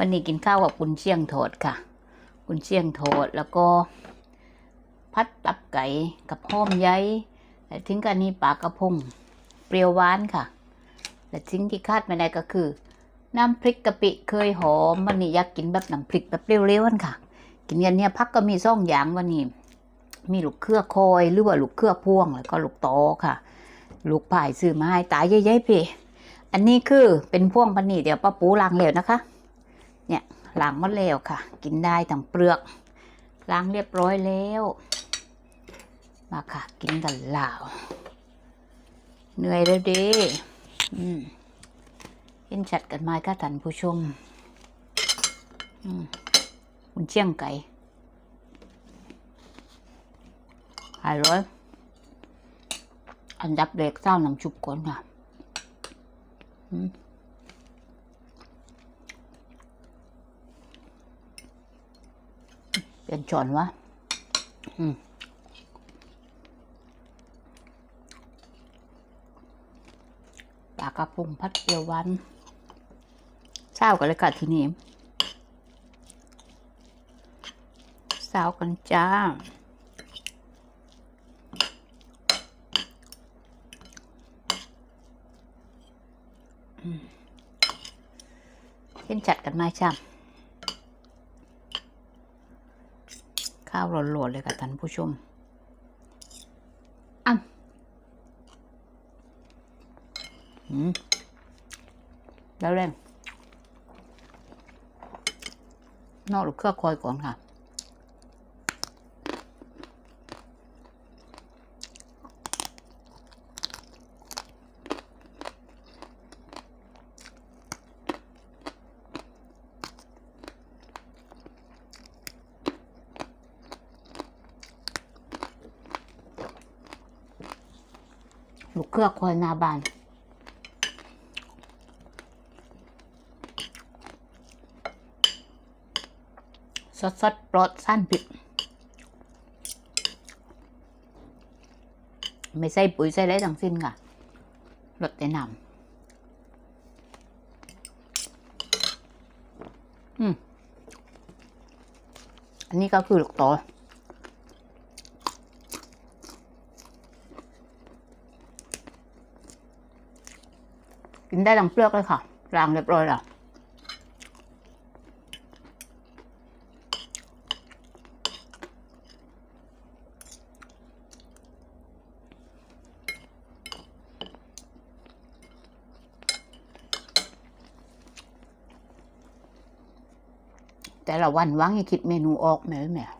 วันนี้กินข้าวกับกุนเชียงโทดค่ะ กุนเชียงโทดแล้วก็พัดตับไก่กับห้อมใยและทิ้งกันนี้ปลากระพงเปรี้ยวหวานค่ะ และทิ้งที่คาดไม่ได้ก็คือ น้ำพริกกะปิเคยหอมวันนี้อยากกินแบบน้ำพริกแบบเปรี้ยวๆค่ะ กินกันเนี่ยพักก็มีซ่องอย่างวันนี้ มีลูกเครือคอยหรือว่าลูกเครือพ่วงแล้วก็ลูกตอค่ะ ลูกผายซื้อมาให้ตายเย้ยๆพี่อันนี้คือเป็นพ่วงพันนี่เดี๋ยวป้าปูล้างแล้วนะคะ เนี่ยล้างหมดแล้วค่ะ กินได้ทั้งเปลือกล้างเรียบร้อยแล้ว มาค่ะ กินกันล่าเหนื่อยแล้วดิอืมเห็นชัดกันไหมค่ะท่านผู้ชมอืมคุณเชียงไก่อร่อยอันดับแรกเจ้าน้ำชุบก่อนค่ะ อืม เปลี่ยนช้อนวะอืมปลากระพงพัดเปียววานเช้ากันเลยค่ะทีนี้เช้ากันจ้าเห็นจัดกันไหมช่ำ ข้าวหลวนๆเลยค่ะท่านผู้ชมอ้ำอืมแล้วเล่นนอกหรือเครื่องคอยก่อนค่ะ ลูกเครือคอยนาบานสดสดปลอดสั้นผิด ไม่ใส่ปุ๋ยใส่อะไรทั้งสิ้นค่ะรสแต่นำอืม อันนี้ก็คือลูกโตอ กินได้ทั้งเปลือกเลยค่ะล้างเรียบร้อยแล้วแต่ละวันว่างยังคิดเมนูออกไหมแม่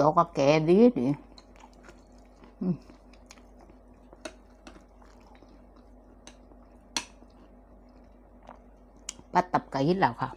ลูกโตก็แก่ดีดีปัดตับไก่ยิดแล้วค่ะ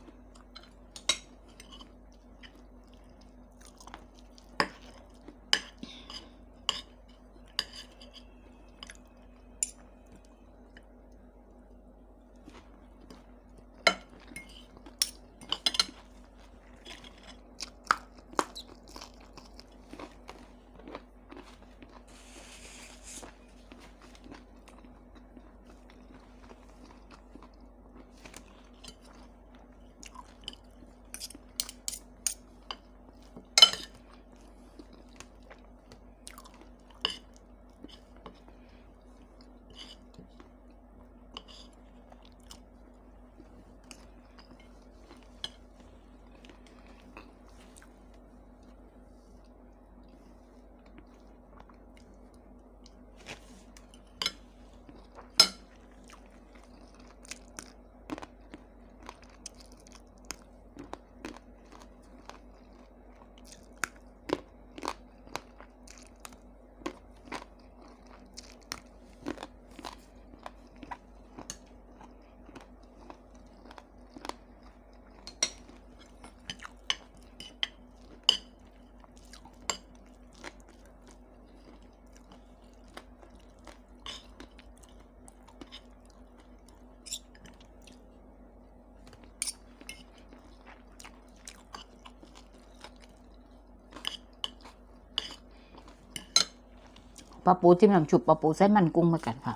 ปลาปูจิ้มน้ำชุบปลาปูใส่มันกุ้งไปกันค่ะ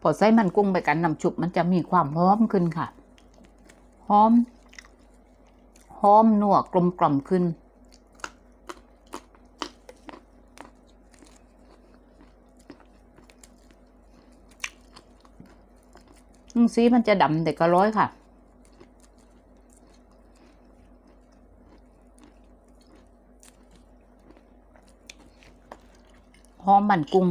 พอใส่มันกุ้งไปกันน้ำชุบมันจะมีความหอมขึ้นค่ะหอมหอมนัวกลมกล่อมขึ้น สีมันจะดำแต่ก็ร้อยค่ะ หอมมันกุ้ง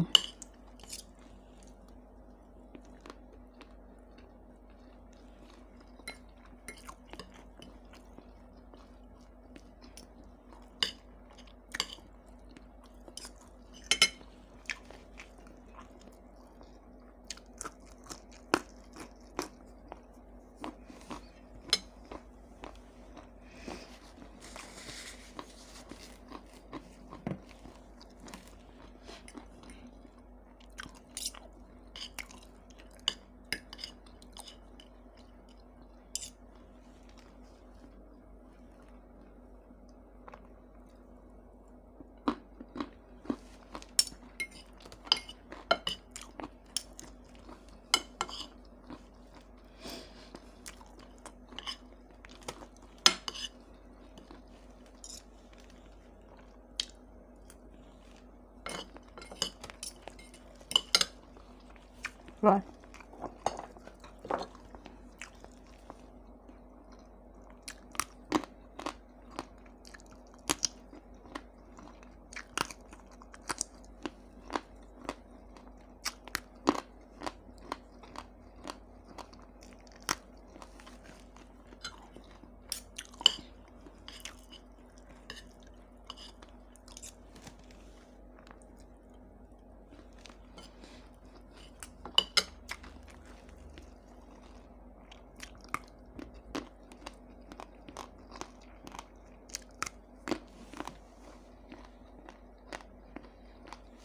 ร้อยวันนี้แดดดีเว่าจ้ะแต่น่าว่าเดี๋ยวช่วง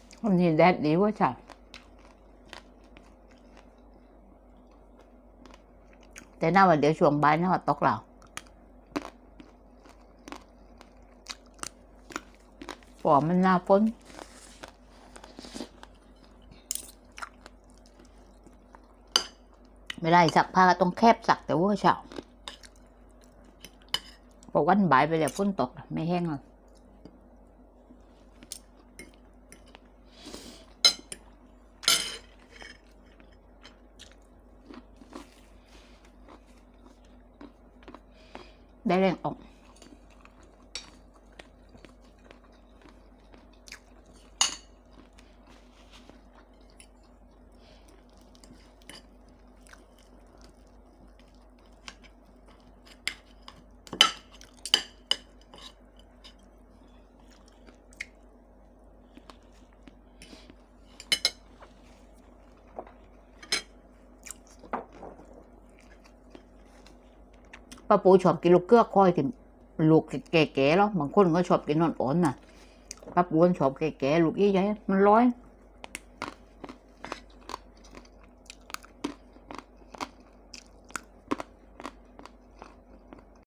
บ่า ยน่าว่าตกเราฝอมันหน้าฝนไม่ได้สักผ้าก็ต้องแคบสักแต่ว่าเช้าพอวันบ่ายไปแล้วฝนตกไม่แห้งเลย ได้แป้าปูชอบกินลูกเกลือค่อยที่ลูกแก่ๆแล้วบางคนก็ชอบกินนอนอ่อนน่ะป้าปูชอบแก่ๆลูกใหญ่ๆมันร้อย